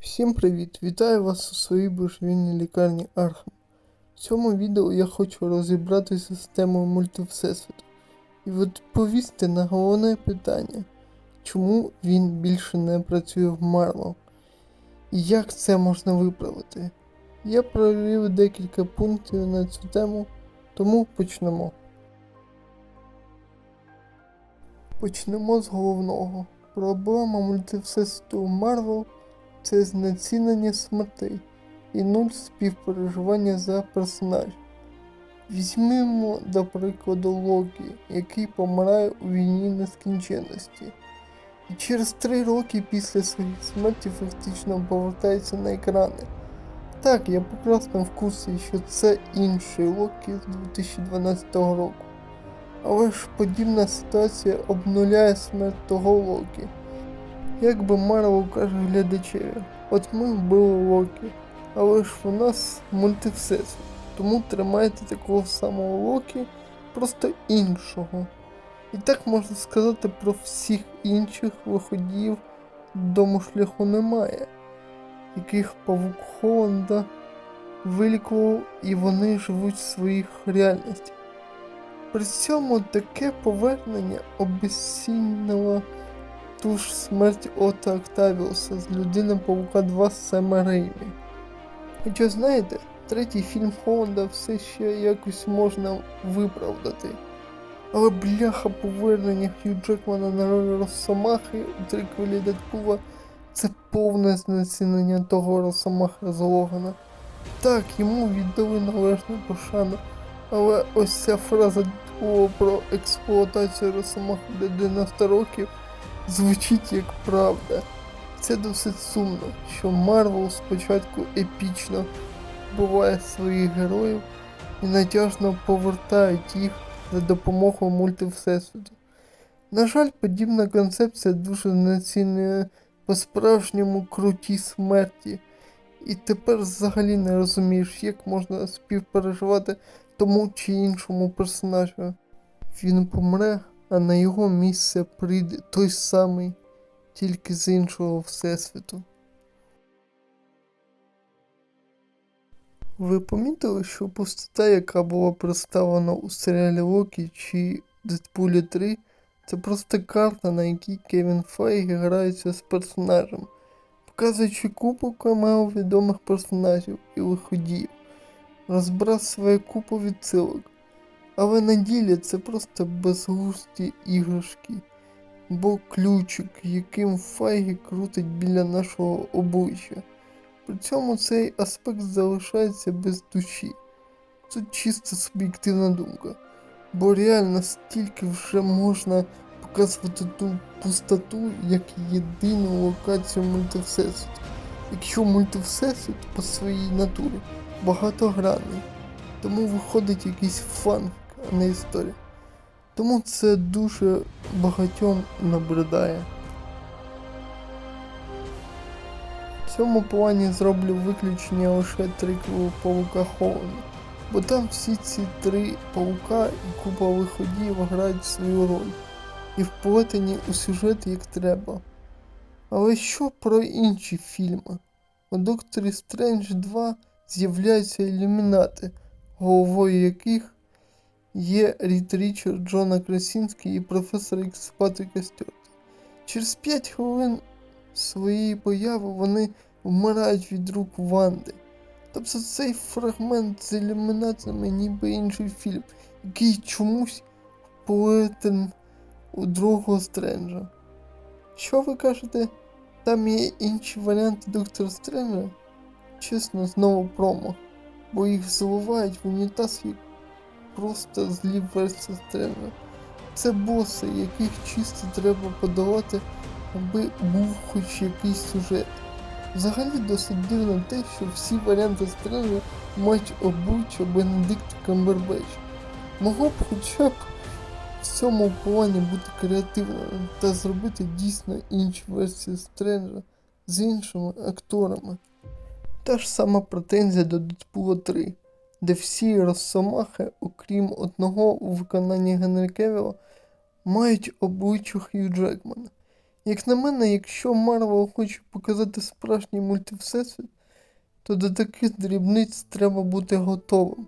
Всім привіт! Вітаю вас у своїй божевільній лікарні Архам. В цьому відео я хочу розібратися з темою мультивсесвіту і відповісти на головне питання, чому він більше не працює в Марвел і як це можна виправити. Я провів декілька пунктів на цю тему, тому почнемо. Почнемо з головного. Проблема мультивсесвіту Марвел це знецінення смертей і нуль співпереживання за персонажів. Візьмемо, до прикладу, Локі, який помирає у війні нескінченності. І через три роки після своєї смерті фактично повертається на екрани. Так, я прекрасно в курсі, що це інший Локі з 2012 року. Але ж подібна ситуація обнуляє смерть того Локі. Як би Марвел каже глядачеві, от ми вбили Локі, але ж у нас мультивсесвіт, тому тримайте такого самого Локі, просто іншого. І так можна сказати про всіх інших виходів дому шляху немає, яких павук Холланда вилікував і вони живуть в своїх реальностях. При цьому таке повернення обесцінило ту ж смерть Ота Октавіуса з Людина Павука 2 Сема Реймі. Хоча знаєте, третій фільм Холланда все ще якось можна виправдати. Але бляха повернення Хью Джекмана на роль Росомахи у триквелі Дедпула це повне знецінення того Росомаха з Логана. Так, йому віддали належну пошану, але ось ця фраза про експлуатацію Росомахи до 90 років звучить як правда. Це досить сумно, що Марвел спочатку епічно вбиває своїх героїв і натяжно повертають їх за допомогою мультивсесвіту. На жаль, подібна концепція дуже знецінює по-справжньому круті смерті, і тепер взагалі не розумієш, як можна співпереживати тому чи іншому персонажу. Він помре, а на його місце прийде той самий, тільки з іншого всесвіту. Ви помітили, що пустота, яка була представлена у серіалі Локі чи Дедпулі 3, це просто карта, на якій Кевін Файгі грається з персонажем, показуючи купу камео відомих персонажів і виходів, розбрасує купу відсилок. Але на ділі це просто безглузді іграшки, бо ключик, яким Файгі крутить біля нашого обличчя. При цьому цей аспект залишається без душі. Це чисто суб'єктивна думка. Бо реально стільки вже можна показувати ту пустоту як єдину локацію мультивсесвіту. Якщо мультивсесвіт по своїй натурі багатогранний, тому виходить якийсь фан, не історія. Тому це дуже багатьом набридає. В цьому плані зроблю виключення лише триквелу павука Холланда, бо там всі ці три павука і купа виходів грають свою роль і вплетені у сюжет як треба. Але що про інші фільми? У Докторі Стрендж 2 з'являються ілюмінати, головою яких є Рід Річард, Джона Красінський і професор Ікс Патріка Стюарта. Через 5 хвилин своєї появи вони вмирають від рук Ванди. Тобто цей фрагмент з ілюмінаціями ніби інший фільм, який чомусь вплетен у другого Стренджа. Що ви кажете? Там є інші варіанти Доктора Стренджа? Чесно, знову промах, бо їх заливають в унітаз як просто злі версії Стренджа. Це боси, яких чисто треба подавати, аби був хоч якийсь сюжет. Взагалі досить дивно те, що всі варіанти Стренджа мають обличчя Бенедикта Камбербеч. Могло б хоча б в цьому плані бути креативним та зробити дійсно інші версії Стренджа з іншими акторами. Та ж сама претензія до Дедпула 3, де всі розсомахи, окрім одного у виконанні Генрі Кевіла, мають обличчя Хью Джекмана. Як на мене, якщо Марвел хоче показати справжній мультивсесвіт, то до таких дрібниць треба бути готовим.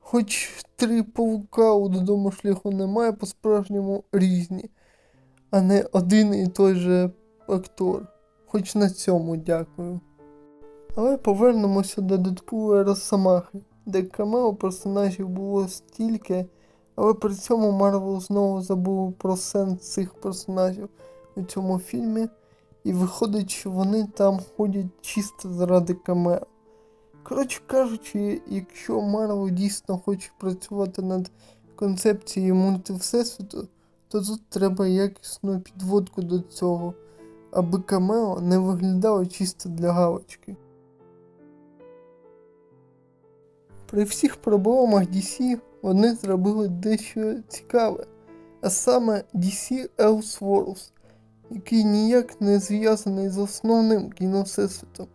Хоч три павука у додому шляху немає по-справжньому різні, а не один і той же актор. Хоч на цьому дякую. Але повернемося до додаткової Росомахи, де камео персонажів було стільки, але при цьому Марвел знову забув про сенс цих персонажів у цьому фільмі, і виходить, що вони там ходять чисто заради камео. Коротше кажучи, якщо Марвел дійсно хоче працювати над концепцією мультивсесвіту, то тут треба якісну підводку до цього, аби камео не виглядало чисто для галочки. При всіх проблемах DC вони зробили дещо цікаве, а саме DC Elseworlds, який ніяк не зв'язаний з основним кіновсесвітом.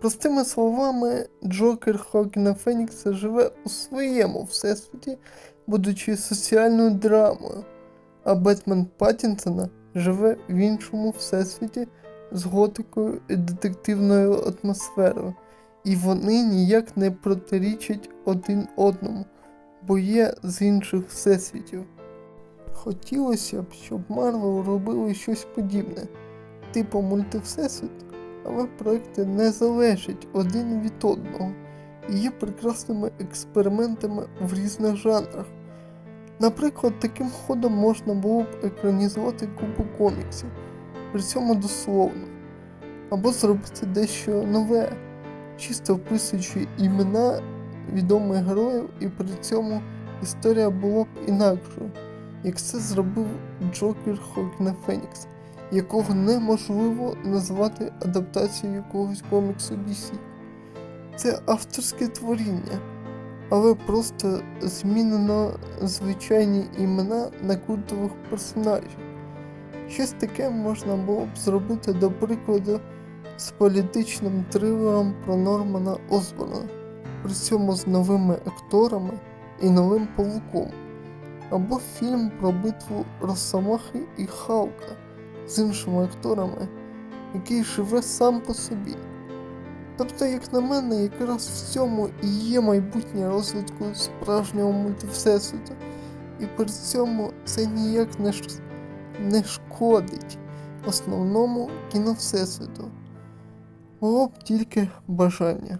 Простими словами, Джокер Хокіна Фенікса живе у своєму всесвіті, будучи соціальною драмою, а Бетмен Паттінсона живе в іншому всесвіті з готикою і детективною атмосферою, і вони ніяк не протирічать один одному, бо є з інших всесвітів. Хотілося б, щоб Марвел робили щось подібне, типу мультивсесвіт, але проекти не залежать один від одного і є прекрасними експериментами в різних жанрах. Наприклад, таким ходом можна було б екранізувати купу коміксів, при цьому дословно, або зробити дещо нове, чисто вписуючи імена відомих героїв, і при цьому історія була б інакшою, як це зробив Джокер Хокіна Фенікс, якого неможливо назвати адаптацією якогось коміксу DC. Це авторське творіння, але просто змінено звичайні імена на культових персонажів. Щось таке можна було б зробити, до прикладу, з політичним трилером про Нормана Осборна, при цьому з новими акторами і новим павуком, або фільм про битву Росомахи і Халка з іншими акторами, який живе сам по собі. Тобто, як на мене, якраз в цьому і є майбутнє розвитку справжнього мультивсесвіту, і при цьому це ніяк не, не шкодить основному кіновсесвіту. Було б тільки бажання.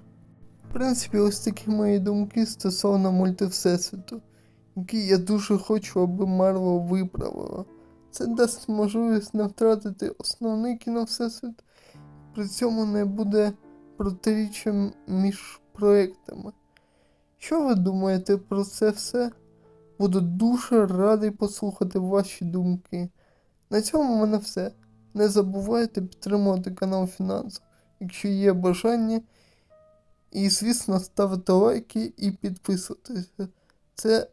В принципі, ось такі мої думки стосовно мультивсесвіту, які я дуже хочу, аби Марвел виправила. Це дасть можливість не втратити основний кіновсесвіт, при цьому не буде протиріччям між проектами. Що ви думаєте про це все? Буду дуже радий послухати ваші думки. На цьому в мене все. Не забувайте підтримувати канал фінансово, якщо є бажання. І, звісно, ставити лайки і підписуватися. Це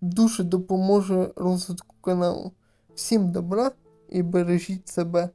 дуже допоможе розвитку каналу. Всім добра і бережіть себе.